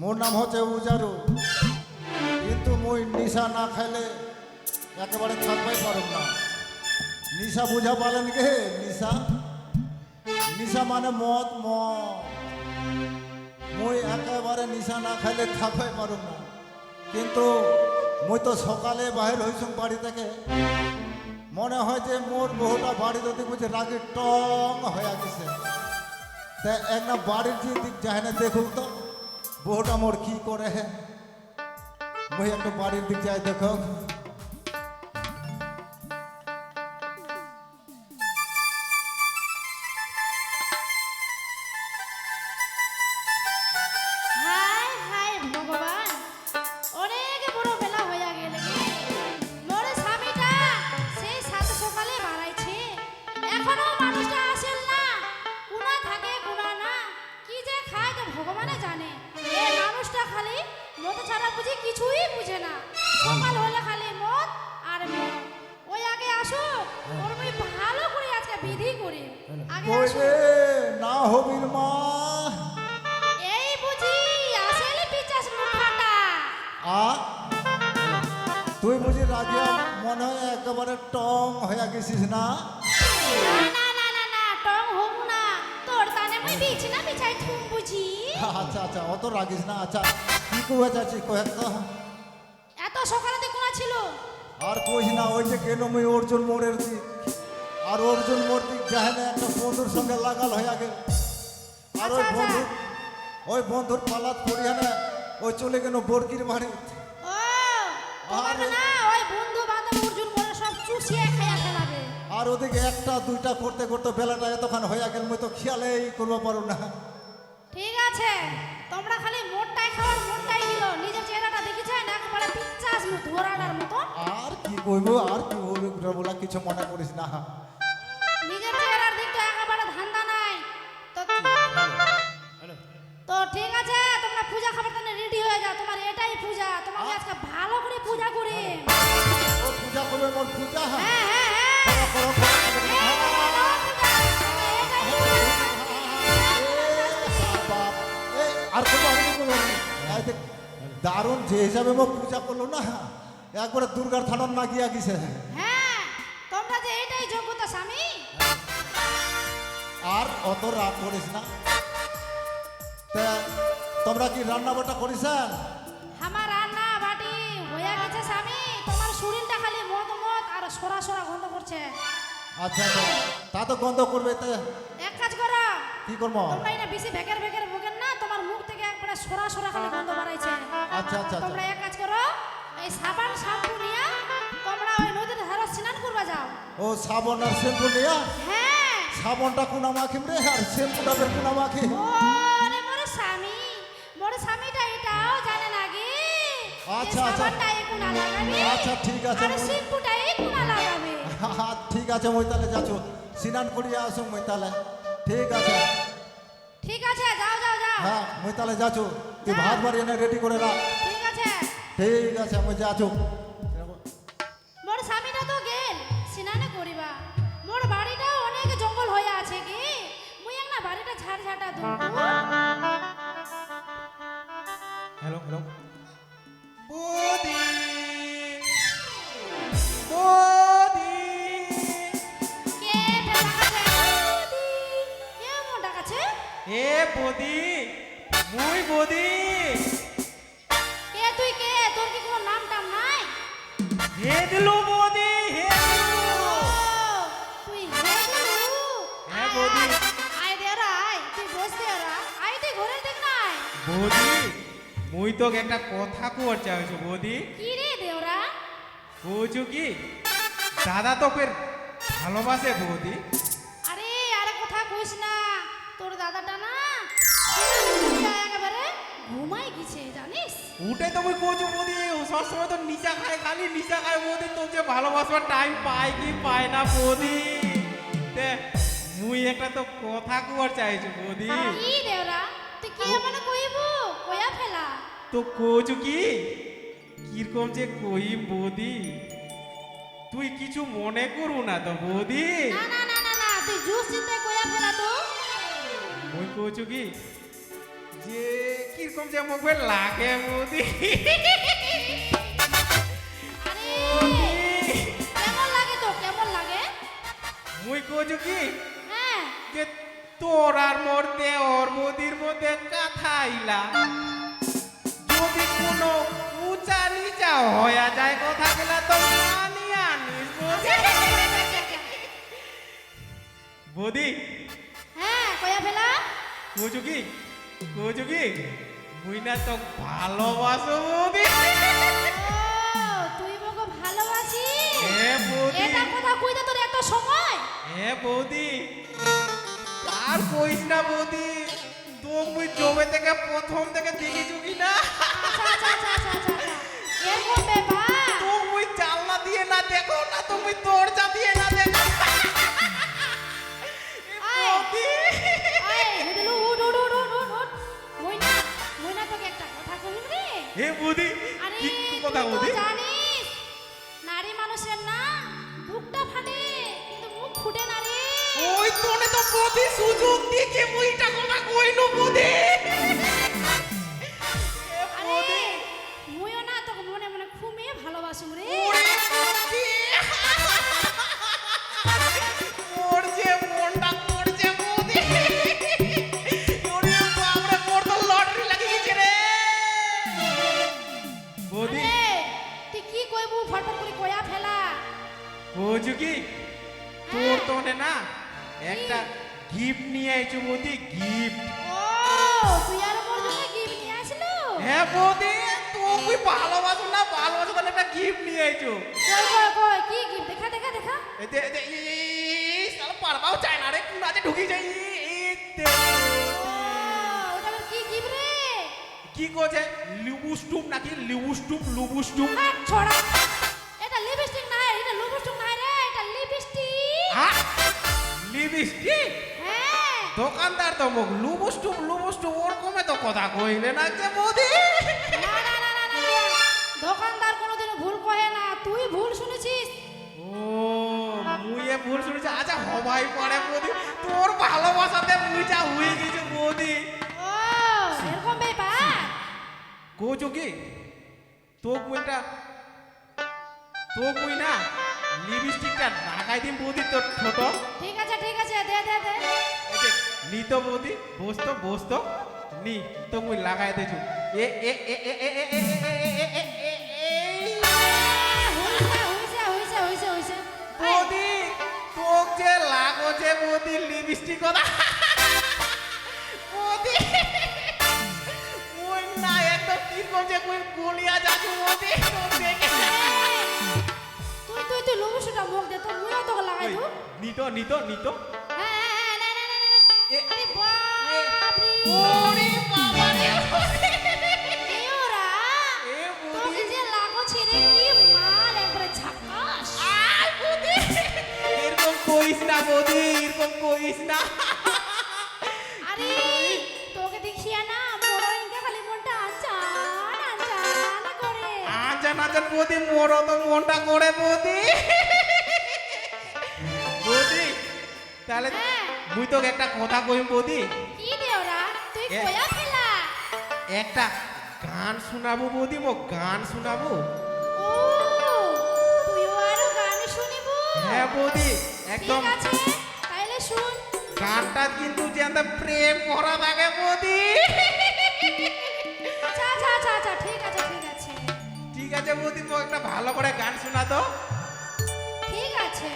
মোর নাম হচ্ছে উজারু। কিন্তু মুই নিশা না খাইলে একেবারে থাকবাই পারব না। নিশা বুঝা পালেন কে? নিশা। নিশা মানে মদ মদ। মুই একেবারে নিশা না খাইলে থাকবাই পারব না। কিন্তু মুই তো সকালে বাহির হইছুম বাড়ি থেকে। মনে হয় যে মোর বহুটা বাড়ি যদি বুঝে রাগে টং হয়ে গেছে। তা একটা বাড়ির যে দিক যায় না দেখুক তো। বহুটা মোর কি করে হে? মুই একটু বাড়ির দিক যাই দেখো। আগে কই আসুক রে না হবির মা। এই বুঝি আসলে পিচাস মুখাটা? আ? তুই বুঝি রাজিয়া মনে হয় একেবারে টং হয়ে গেছিস না? না না না না টং হোক না। তোর তানে মই বিছনা বিছাই থুম বুঝি। আচ্ছা আচ্ছা অত রাগিস না। আচ্ছা কি কয়ে যাচ্ছিস কয়েক তো? এত সকালে কোনা ছিল? আর কইস না ওই যে কেন মুই অর্জুন মোড়ের দিক। আর অর্জুন মোড় দিক একটা বন্ধুর সঙ্গে লাগাল হয়ে গেল। আর ওই আচ্ছা, আচ্ছা। বন্ধু ওই বন্ধুর পালাত পড়িয়া না ওই চলে গেল বর্গির বাড়ি। তোমাকে আরে। ওদিকে একটা দুইটা করতে করতে বেলাটা এতক্ষণ হয়ে গেল মুই তো খেয়ালেই করব পারো না। ঠিক আছে তোমরা খালি মোটটাই খাওয়ার মোটটাই নিল নিজের চেহারাটা দেখেছেন একবারে পিচ্চাস ধোরাটার মতন। আর কি কইবো আর কি বলব বলা কিছু মনে করিস না। ভালো করে পূজা করি। ও পূজা করবে মোর পূজা? হ্যাঁ হ্যাঁ হ্যাঁ। হ্যাঁ আর কোনো দারুণ যে হিসাবে মো পূজা করল না একবারে দুর্গার থানার না গিয়া গেছে হ্যাঁ তোমরা যে এটাই যোগ্যতা স্বামী। আর অত রাগ করিস না। তোমরা কি রান্না বাটা করিসেন সরা সরা গন্ধ করছে। আচ্ছা আচ্ছা। তা তো গন্ধ করবে তা এক কাজ করো। কি করব? তোমরা এটা বেশি ভেকের ভেকের ভোগেন না তোমার মুখ থেকে একবারে সরা সরা খালি গন্ধ বাড়াইছে আচ্ছা আচ্ছা তোমরা আচ্ছা এক কাজ করো এই সাবান শ্যাম্পু নিয়ে তোমরা ওই নদীর ধারে স্নান করবা যাও। ও সাবন আর শ্যাম্পু নিয়া? হ্যাঁ। সাবনটা কোনা মাখিম রে? আর শ্যাম্পুটা বের কোনা মাখি ওরে মোর স্বামী মোর স্বামীটা এটাও জানে আচ্ছা, আচ্ছা। আচ্ছা, ঠিক আছে, ঠিক আছে মই তাহলে যাচ্ছ। স্নান করিয়া আসো মই তাহলে ঠিক আছে। ঠিক আছে যাও যাও যাও। হ্যাঁ মই তাহলে যাচ্ছ। তুই। ভাত বাড়ি এনে রেডি করে রাখ। ঠিক আছে। ঠিক আছে মই যাচ্ছ। মোর স্বামীটা তো গেল স্নানে করিবা। মোর বাড়িটাও অনেক জঙ্গল হয়ে আছে কি? মুই একটা বাড়িটা ঝাড় ঝাঁটা দেবো হ্যালো হ্যালো তোকে একটা কথা কুয়ার চাইছো বৌদি। কি রে দেওরা? কইছো কি? দাদা তোকে ভালোবাসে বৌদি। আরে আরে কথা কইস না। তোর দাদাটা না একেবারে ঘুমাই গেছে জানিস? ওটাই তো মুই কইছো বৌদি সবসময় তো নিশা খায় খালি নিশা খায় বৌদি তোকে যে ভালোবাসবার টাইম পায় কি পায় না বৌদি? মুই একটা তো কথা কুয়ার চাইছো বৌদি। কি দেওরা তুই কি মানে কইব? কইয়া ফেলা। তো কইছো কি? কীরকম যে কই বৌদি? তুই কিছু মনে করু না তো বৌদি। না না না না না তুই জুস চিন্তা কইয়া ফেলা তো। মুই কি? যে কীরকম যে মুখে লাগে বৌদি। কেমন লাগে তো কেমন লাগে? মুই কইছো কি? হ্যাঁ। যে তোর আর মোর দেওর বৌদির মধ্যে কথা আইলা যদি কোনো উঁচা নিচা হয়ে যায় কথা গেলা তো মানি আনিস বৌদি হ্যাঁ কয়া ফেলা কইছো কি? কইছো কি? মুই না তো ভালোবাসো বৌদি। তুই মোকে ভালোবাসিস? এ বৌদি। এটা কথা কইতে তোর একটা সময়? এ বৌদি আর কইস না বৌদি তো মুই জবে থেকে প্রথম থেকে দেখিছু হে বুদি আরে কি কথা বুদি? জানিস নারী মানুষের না বুকটা ফাটে কিন্তু মুখ ফুটে না রে। ওই তোনে তো বুদি সুযোগ দিয়ে মুইটা কথা কইনো বৌদি। কইবু ফটফট করে কয়া ফেলা? বুঝু কি? তোর তোনে না? একটা গিফট নিয়ে আইছো বৌদি গিফট ও তুই আর মোর জন্য গিফট নিয়ে আসলো? হ্যাঁ বৌদি তুই ভালোবাসো না? ভালোবাসো তাহলে একটা গিফট নিয়ে আইছো। কই কই কই কি গিফট দেখা দেখা দেখা। এতে এতে এই সালা পারবাও চায় না রে আছে ঢুকি যাই কি কোছে লিবুস্টুপ নাকি লিবুস্টুপ লুবুস্টুপ হাত ছড়া। এটা লিপস্টিক না এটা লিপস্টিক না রে এটা লিপস্টিক। হ্যাঁ? লিপস্টিক? হ্যাঁ। দোকানদার তো মুখ লুবুস্টুপ লুবুস্টুপ ওরকমে তো কথা কইলে না যে বৌদি না না না না দোকানদার কোনোদিনও ভুল কহে না তুই ভুল শুনেছিস? ও মুইয়ে ভুল শুনেছি। আচ্ছা হবাই পারে বৌদি তোর ভালোবাসাতে মুই যা হয়ে গেছে বৌদি কি তো মুইটা তো মুই না লিপস্টিকটা লাগাই দিম বৌদি তোর ছোট ঠিক আছে ঠিক আছে দে দে দে নি তো বৌদি বসতো বসতো নি তো মুই লাগাই দেছু এ এ এ এ এ এ এ এ এ বৌদি তোক যে লাগো যে বৌদি লিপস্টিক বৌদি না বলছে তুই গুলিয়া যা তুই মতে তুই তুই তুই লোমসটা মুখ দে তো মুয়া তো লাগাই দু। নিতো নিতো নিতো। আরে বাপ রে ওরে বাবা রে কইস না বৌদি এরকম কইস না। আজান বৌদি মোরও তো মনটা করে বৌদি। বৌদি তাহলে হ্যাঁ। মুই তোকে একটা কথা কইম বৌদি? কি দেওরা? তুই এ- কয়া ফেলা একটা গান শোনাবো বৌদি মো গান শোনাবো। ও তুইও আরও গান শুনিব? হ্যাঁ বৌদি একদম। ঠিক আছে শুন। গানটা কিন্তু যে আমরা প্রেম করা থাকে বৌদি। আচ্ছা আচ্ছা আচ্ছা ঠিক আছে ঠিক আছে। ঠিক আছে বৌদি তো একটা ভালো করে গান শোনা তো ঠিক আছে।